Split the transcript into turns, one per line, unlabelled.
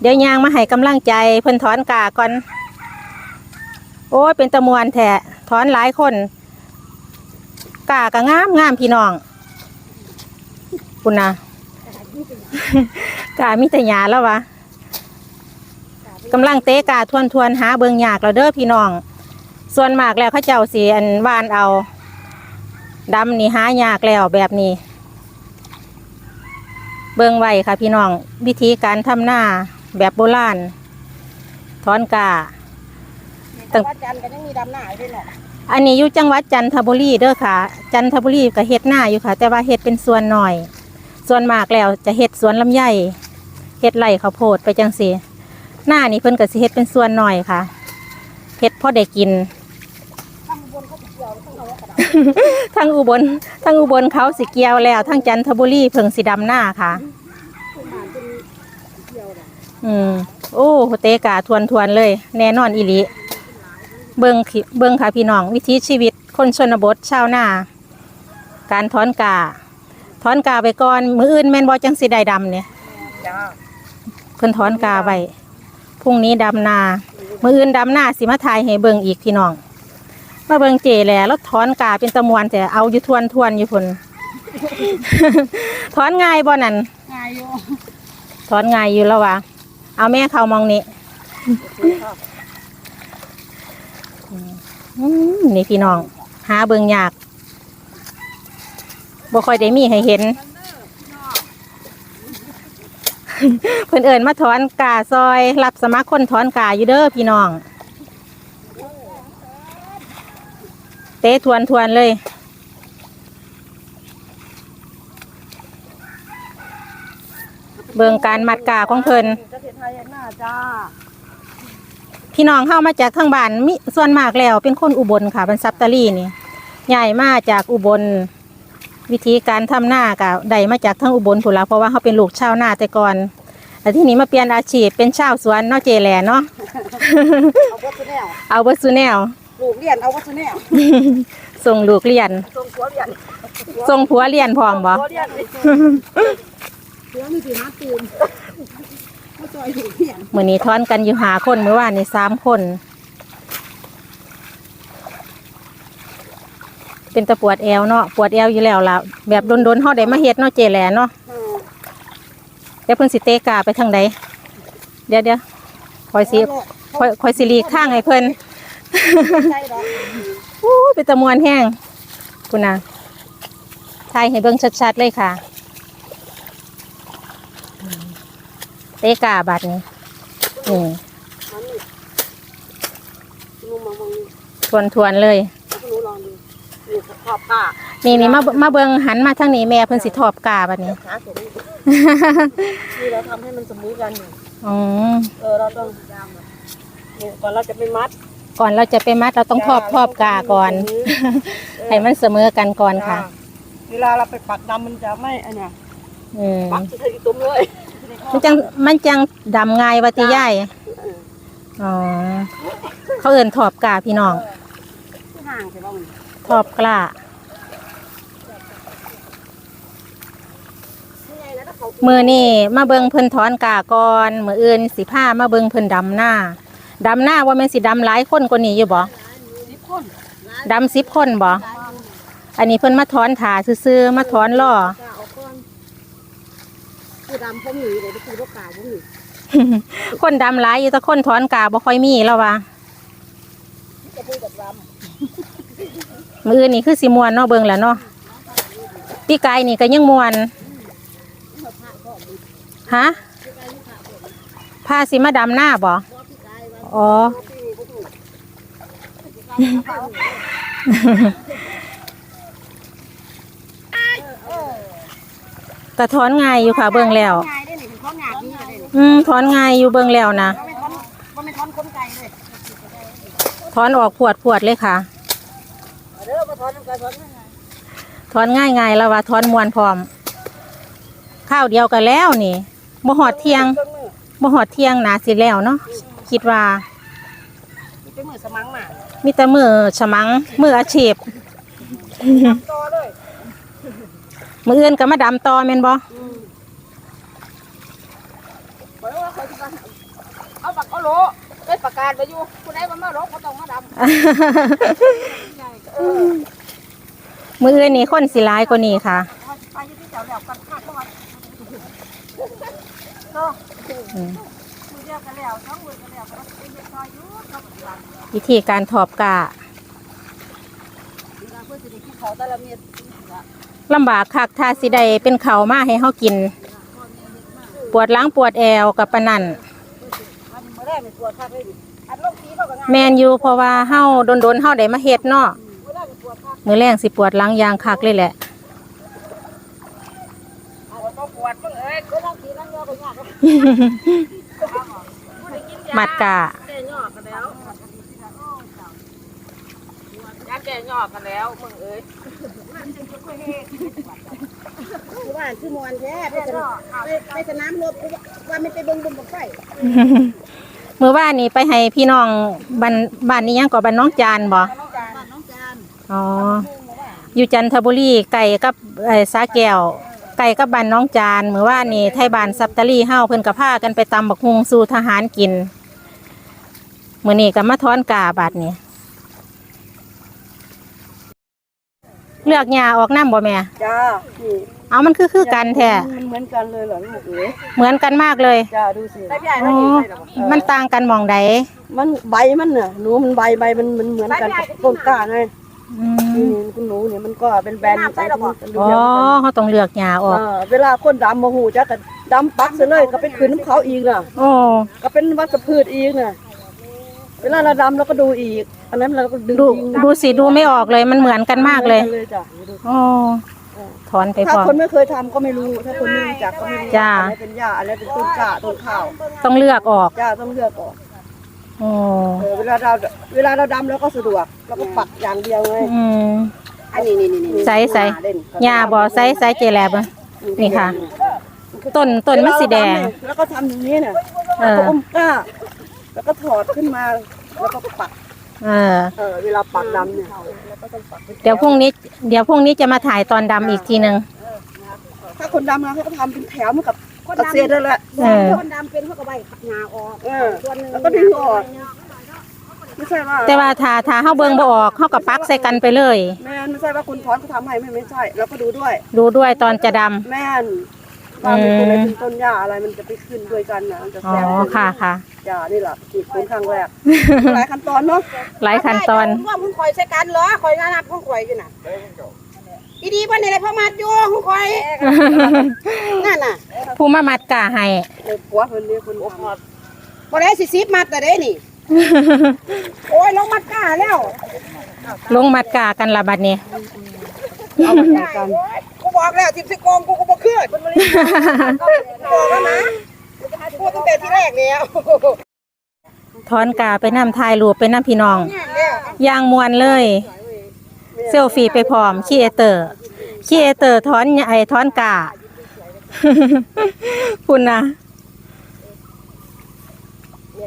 เดี๋ยวยางมาให้กำลังใจเพิ่นถอนกาก่อน โอ้ยเป็นตะมวนแท้ถอนหลายคน กากะงามงามพี่น้องคุณนะกามีแต่ยาแล้ววะกำลังเตะกาทวนทวนๆหาเบิงยากแล้วเด้อพี่น้อง ส่วนมากแล้วเขาเจ้าสีอันวานเอาดำนี่หายากแล้วแบบนี้ เบิงไว้ค่ะพี่น้อง วิธีการทำหน้า แบบโบราณถอนกา
แต่ว่าจันทร์ก็ยังมีดำหน้าอยู่ด้วยเนาะ
อันนี้อยู่จังหวัดจันทบุรีเด้อค่ะ จันทบุรีก็เฮ็ดหน้าอยู่ค่ะ แต่ว่าเฮ็ดเป็นส่วนหน่อย ส่วนมากแล้วจะเฮ็ดสวนลำไยเฮ็ดไร่ข้าวโพดไปจังซี่หน้านี่เพิ่นก็สิเฮ็ดเป็นส่วนหน่อยค่ะเฮ็ดพอได้กิน
ข้างบนเขาจะเกี่ยวข้างเรากระดาษ
ทั้งอุบลทั้งอุบลเขาสิเกี่ยวแล้วทั้งจันทบุรีเพิ่งสิดำหน้าค่ะ
ขึ้นมาเป็นเกี่ยวเลย
อืมโอ้เตกาทวนทวนๆเลย แน่นอนอีหลีเบิงขิเบิงค่ะพี่น้อง วิถีชีวิตคนชนบทชาวนาการถอนกาถอนกาไปก่อน มืออื่นแม่นบอจังสิได้ดำเนี่ย
จ้า
เพิ่นถอนกาไว้พรุ่งนี้ดำนา มืออื่นดำนาสิมาทายให้เบิงอีกพี่น้องมาเบิงเจแหละแล้วถอนกาเป็นตะมวนแต่เอาอยู่ทวนทวนๆอยู่พุ่นถอนง่ายบ่นั่น
ง่ายอยู่
ถอนง่ายอยู่แล้ววะ เอาแม่เขามองนี่อืมนี่พี่น้อง หาเบิงยากบ่ค่อยได้มีให้เห็น เพิ่นเอิญมาถอนกาซอย รับสมัครคนถอนกาอยู่เด้อพี่น้อง เตะทวนทวนๆเลย เบิงการมัดกาของเพิ่น
จะเห็นไทยหน้าจ้า
พี่น้องเข้ามาจากทางบ้านมิส่วนมากแล้วเป็นคนอุบลค่ะเป็นซับตารีนี่ใหญ่มาจากอุบล วิธีการทำหน้ากับได้มาจากทั้งอุบลผุนละเพราะว่าเขาเป็นลูกชาวนาแต่ก่อนแต่ที่นี้มาเปลี่ยนอาชีพเป็นชาวสวนเนาะเจแหลเนาะ
เอาวัตถุแนว
เอาเบอร์ซูแนว
ลูกเรียนเอาวัตถุแนว
ส่งลูกเรียน
ทรงผัวเรียน
ส่งผัวเรียนพร้อมบ่
ผัว เรียนผัวมีสีมาตูนมาซอยลูกเรียน
มือนี้ทอนกันอยู่หาคนเมื่อวานในสามคน เป็นตะปวดแอวเนาะปวดแอวอยู่แล้วล่ะแบบโดนๆเขาได้มาเฮ็ดเนาะเจแหลเนาะเดี๋ยวเพิ่นสิเตะกาไปทางใดเดี๋ยวเดี๋ยวคอยสิคอยคอยสิหลีกข้างให้เพิ่น
ใช่หรอ
อู้เป็นตะมวนแห้งคุณนะทายให้เบิ่งชัดๆเลยค่ะอืม เตะกาบัดนี้นี่
มันนี่นุ่มมามองนี่
ทวนทวนๆเลย
แล้วก็หนูลองดูนี่ขอบผ้า
นี่นี่มามาเบิ่งหันมาทางนี้แม่เพิ่นสิทอบกาบัดนี้
ขาสมนี่เราทำให้มันสมูทกันอยู่
อืม
เออเราต้องเนี่ยก่อนเราจะไปมัด
ก่อนเราจะไปมัดเราต้องทอบทอบกาก่อนให้มันเสมอกันก่อนค่ะ
เวลาเราไปปักดำมันจะไม่อันเนี้ย
อืม
ปักจะใส่ตุ้มเลย
มันจังมันจังดำง่ายว่าติยายอ๋อเขาเอิ้นทอบกาพี่น้อง
ห่างใช่ป่ะมัน
ทอบกล้า
นี่ไงนะถ้าเขา
มือนี่มาเบิงเพิ่นถอนกาก่อนมืออื่นสิผ้ามาเบิงเพิ่นดำหน้าดำหน้าว่าแม่นสิดำหลายคนกว่านี้อยู่บ่
สิบคน
ดำสิบคนบ่อันนี้เพิ่นมาถอนถาซื่อๆมาถอนล่อ
จะเอาก้อน ผู้ดำผมหนีเลยที่คือรถกาผมหนี
คนดำหลายอยู่แต่คนถอนกาบ่ค่อยมีแล้วว่ะ
จะพูดกับด
มืออื่นนี่คือสิมวนเนาะเบิงแหล้วเนาะพี่กายนี่ก็ยังมวนฮะพาสิมาดำหน้าบ่อ๋อ แต่ถอนง่ายอยู่ค่ะเบิ่งแล้วำ
ง่ายได้หนิเป็นข้องานนี่เลย
อืมถอนง่ายอยู่เบิ่งแล้วนะ
ก็ไม่ท้อนก็ไม่ท้อนคนไก่เลย
ถอนออกพวดพวดๆเลยค่ะ
เอาเด้อมาท้อนน้ำไก่ท้อนยังไง
ถอนง่ายง่ายๆแล้วว่าถอนมวนพร้อม ข้าวเดียวกันแล้วนี่บ่หอดเที่ยง
เครื่องมือ
บ่หอดเที่ยงนาสิแล้วเนาะคิดว่า
มีเป็นมือสมังหมา
มีแต่มือฉมังมืออาชีพ
ต่อเลย
มืออื่นก็มาดำต่อแม่นบ่
อืมข่อยว่าข่อยสิมาเอาปักเอาโหลไปประกาศไปอยู่ผู้ใดมันมาโหลก็ต้องมาดำ
มืออื่นนี้คนสิร้ายกว่านี้ค่ะ
ไปอยู่ที่เจ้าแล้วกันคาดว่า
อืม
มือเดียวกันแล้วสองมือกันแล้วก็เป็นเด็กน้อยอยู่เขาก็สิว่า
วิธีการถอบกา
เวลาเพิ่นสิได้กินข้าวแต่ละเม็ด
ลำบากคักถ้าสิได้เป็นเขาวมาให้เฮากิน ปวดหลังปวดแอวกับปานนั่น
อันมื้อแรกนี่ปวดคักเลยดิอันลงสีเข่าย
แมนอยู่เพราะว่าเฮาโดนๆเฮาได้มาเฮ็ดเนาะ
มื้อแรกนี่ปวดคัก
มือแรงสิปวดหลังยางคักเลยแหละ
มั
ดกา
แก่ยอกแล้วยาแก่ยอกันแล้วมึงเอ้ยคือว่าคือมวนแท้ไปสนามไปไปสนามรบว่ามันไปเบิ่งบุญบังไฟ
มื้อว่านนี่ไปให้พี่น้องบ้านบ้านนี้ยังก็บ้านน้องจานบ่
น้องจานน้องจาน
อ๋อ อยู่จันทบุรีไก่กับไอ้สาแก้วไก่กับบ้านน้องจานมื้อว่านนี่ไทยบ้านซับตะลี่เฮาเพิ่นก็พากันไปตำบักฮุงสู่ทหารกินมื้อนี้ก็มาถอนกาบาดนี้ เลือกหญ้าออกน้ำบ่แม่
จ้านี่
เอามันคือคือกันแท้
มันเหมือนกันเลยเหรอลูกเอ๋ย
เหมือนกันมากเลย
จ้าดูสิ
อ๋อมันต่างกันหมองใด
มันใบมันน่ะหนูมันใบใบมันมันเหมือนกันกับต้นกล้าไง
อื
นี่
ม
คุณหนูเนี่ยมันก็เป็นแบนไปแล้ว
อ๋อเขาต้องเลือกหญ้าออก
เวลาคนดำมาหูจักกันดำปักเสยเลยก็เป็นคืนน้ำเขาอีกน่ะ
โอ้
ก็เป็นวัชพืชอีกน่ะ เวลาเราดำเราก็ดูอีกอันนั้นเราก็ดึง
ดู
อีก
ดูสิดูไม่ออกเลยมันเหมือนกันมากเลย
หอนนจ้ะดู
โอ้ถอนไปพ
ถ้า
ร้อม
คนไม่เคยทำก็ไม่รู้ ถ้าคนไม่รู้จักก็ไม่รู้
จ้า
อะไรเป็นหญ้าอะไรเป็นต้นกล้าต้นข้าว
ต้องเลือกออก
จ้าต้องเลือกออก
โอ้
เออเวลาเราเวลาเราดำเราก็สะดวกเราก็ปักอย่างเดียวไง
อืม
อันนี้นี่นี่นี่
ใส่ใส่
เล่น
หญ้าบ่ใส่ใส่เจแลบอะ นี่ค่ะ ต้นต้นมันสีแดง
แล้วก็ทำอย่างนี้เนี่ย
เออ
แล้วก็อุ้มกล้า แล้วก็ถอดขึ้นมาแล้วก็ปัก
เออ
เออเวลาปักดำเนี่ยแล้วก็ต้องปัก
เดี๋ยวพรุ่งนี้เดี๋ยวพรุ่งนี้จะมาถ่ายตอนดำอีกทีหนึ่ง
ถ้าคนดำนะเขาก็ทำเป็นแถวเหมือนกับเกษตรนั่นแหละ
เออ
คนดำเป็นเขาก็ใบหาออกเออแล้วก็ดึงออก ไม่ใช่ว่า
แต่ว่าถ้าถ้าเฮาเบิ่งบ่ออกเฮาก็ปักใส่กันไปเลย
แม่นไม่ใช่ว่าคุณถอนเขาทำให้ไม่ไม่ใช่แล้วก็ดูด้วย
ดูด้วยตอนจะดำ
แม่น ว่ามันเป็นอะไรเป็นต้นหญ้าอะไรมันจะไปขึ้นด้วยกันนะมันจะ
อ๋อ
แซม
ค่ะค่ะ
หญ้านี่แหละขีดโคนครั้งแรกหลายขั้นตอนเนาะ
หลายขั้นตอน
ว่ามึงข่อยใส่กันเหรอข่อยงานนับของข่อยอยู่น่ะอีดีวันนี้เลยพ่อมาอยู่ของข่อยนั่นน่ะ
ผู้มามัดกาให้
เลยผัวเพิ่นเนี่ยเพิ่นทำบ่ได้สิสิบมัดแต่เด้นี่ โอ้ยลงมัดก้าแล้ว
ลงมัดกากันละบัดนี้
เอามาจากกันกู บอกแล้วทิมสิโกงกูกูบ่คืนบอกแล้วนะพูดตั้งแต่ที่แรกแล้ว
ถอนกาไปนำทายรูปไปนำพี่น้องยางมวนเลย เซลฟี่ไปพร้อมคีเอเตอร์คีเอเตอร์ถอนไอถอนกาคุณนะ